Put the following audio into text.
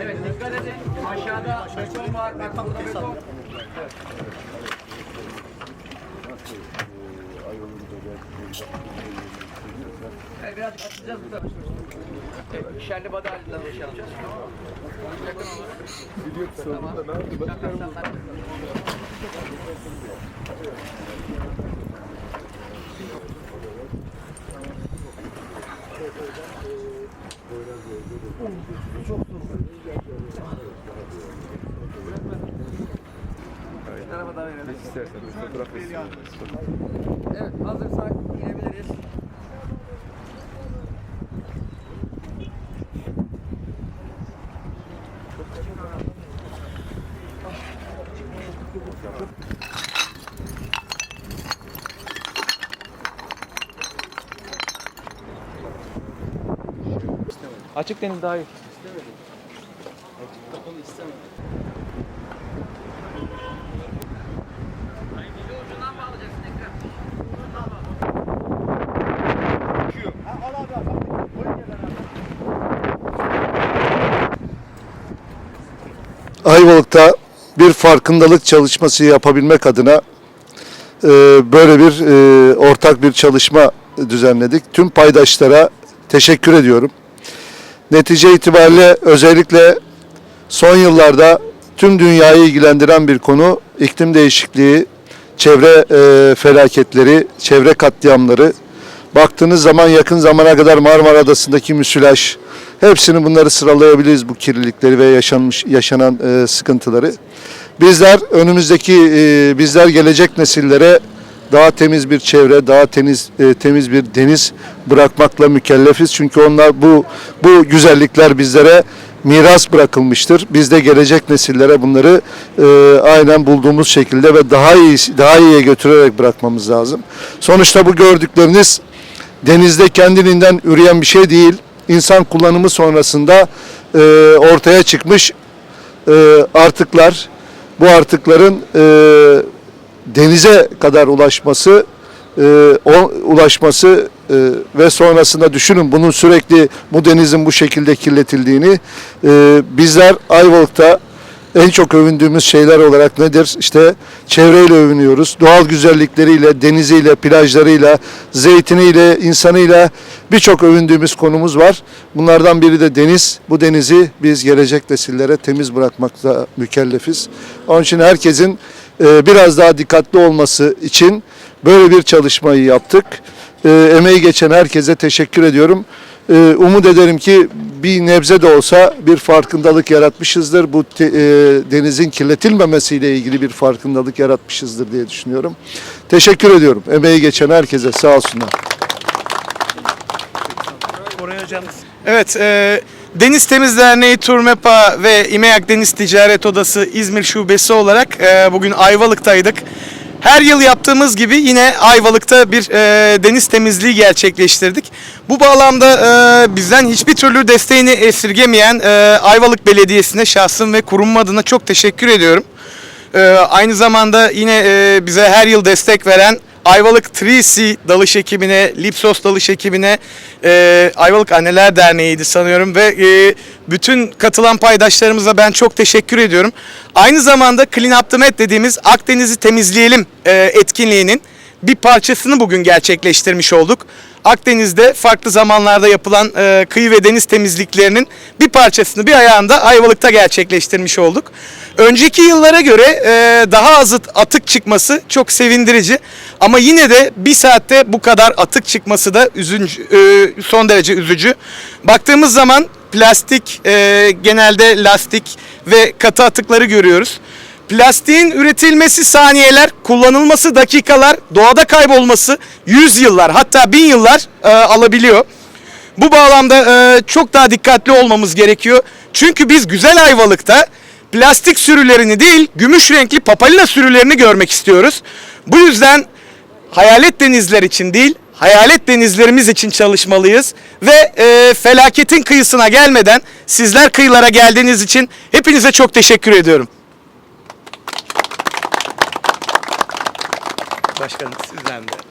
Evet dikkat edin. Aşağıda beton var. Burada beton. Evet, biraz açacağız bu tarafa. Evet, şerli badalıyla şey yapacağız. Yakın olun. Tamam. Şaka şaka. Bir tarafa da verelim. Evet hazırsak inebiliriz. Açık deniz daha iyi. Ayvalık'ta bir farkındalık çalışması yapabilmek adına e, böyle bir e, ortak bir çalışma düzenledik. Tüm paydaşlara teşekkür ediyorum. Netice itibariyle özellikle son yıllarda tüm dünyayı ilgilendiren bir konu iklim değişikliği, çevre e, felaketleri, çevre katliamları. Baktığınız zaman yakın zamana kadar Marmara Adası'ndaki müsilaj, hepsini bunları sıralayabiliriz bu kirlilikleri ve yaşanmış yaşanan e, sıkıntıları. Bizler önümüzdeki e, bizler gelecek nesillere daha temiz bir çevre, daha temiz e, temiz bir deniz bırakmakla mükellefiz. Çünkü onlar bu bu güzellikler bizlere miras bırakılmıştır. Biz de gelecek nesillere bunları e, aynen bulduğumuz şekilde ve daha iyi daha iyiye götürerek bırakmamız lazım. Sonuçta bu gördükleriniz denizde kendiliğinden üreyen bir şey değil. İnsan kullanımı sonrasında e, ortaya çıkmış e, artıklar. Bu artıkların e, denize kadar ulaşması e, o, ulaşması e, ve sonrasında düşünün bunun sürekli bu denizin bu şekilde kirletildiğini e, bizler Ayvalık'ta en çok övündüğümüz şeyler olarak nedir? İşte çevreyle övünüyoruz. Doğal güzellikleriyle, deniziyle, plajlarıyla, zeytiniyle, insanıyla birçok övündüğümüz konumuz var. Bunlardan biri de deniz. Bu denizi biz gelecek nesillere temiz bırakmakla mükellefiz. Onun için herkesin e, biraz daha dikkatli olması için böyle bir çalışmayı yaptık. E, emeği geçen herkese teşekkür ediyorum. E, umut ederim ki bir nebze de olsa bir farkındalık yaratmışızdır. Bu te- e, denizin kirletilmemesiyle ilgili bir farkındalık yaratmışızdır diye düşünüyorum. Teşekkür ediyorum. Emeği geçen herkese sağ olsunlar. Evet, e, Deniz Temiz Derneği Turmepa ve İMEAK Deniz Ticaret Odası İzmir Şubesi olarak e, bugün Ayvalık'taydık. Her yıl yaptığımız gibi yine Ayvalık'ta bir e, deniz temizliği gerçekleştirdik. Bu bağlamda e, bizden hiçbir türlü desteğini esirgemeyen e, Ayvalık Belediyesi'ne şahsım ve kurum adına çok teşekkür ediyorum. E, aynı zamanda yine e, bize her yıl destek veren Ayvalık 3C dalış ekibine, Lipsos dalış ekibine, e, Ayvalık Anneler Derneği'ydi sanıyorum ve e, bütün katılan paydaşlarımıza ben çok teşekkür ediyorum. Aynı zamanda Clean Up the Med dediğimiz Akdeniz'i temizleyelim e, etkinliğinin bir parçasını bugün gerçekleştirmiş olduk. Akdeniz'de farklı zamanlarda yapılan e, kıyı ve deniz temizliklerinin bir parçasını bir ayağında Ayvalık'ta gerçekleştirmiş olduk. Önceki yıllara göre e, daha az atık çıkması çok sevindirici. Ama yine de bir saatte bu kadar atık çıkması da üzüncü, e, son derece üzücü. Baktığımız zaman plastik, e, genelde lastik ve katı atıkları görüyoruz. Plastiğin üretilmesi saniyeler, kullanılması dakikalar, doğada kaybolması yüz yıllar hatta bin yıllar e, alabiliyor. Bu bağlamda e, çok daha dikkatli olmamız gerekiyor. Çünkü biz güzel Ayvalık'ta plastik sürülerini değil, gümüş renkli papalina sürülerini görmek istiyoruz. Bu yüzden hayalet denizler için değil, hayalet denizlerimiz için çalışmalıyız. Ve e, felaketin kıyısına gelmeden sizler kıyılara geldiğiniz için hepinize çok teşekkür ediyorum. Başkanım sizden de.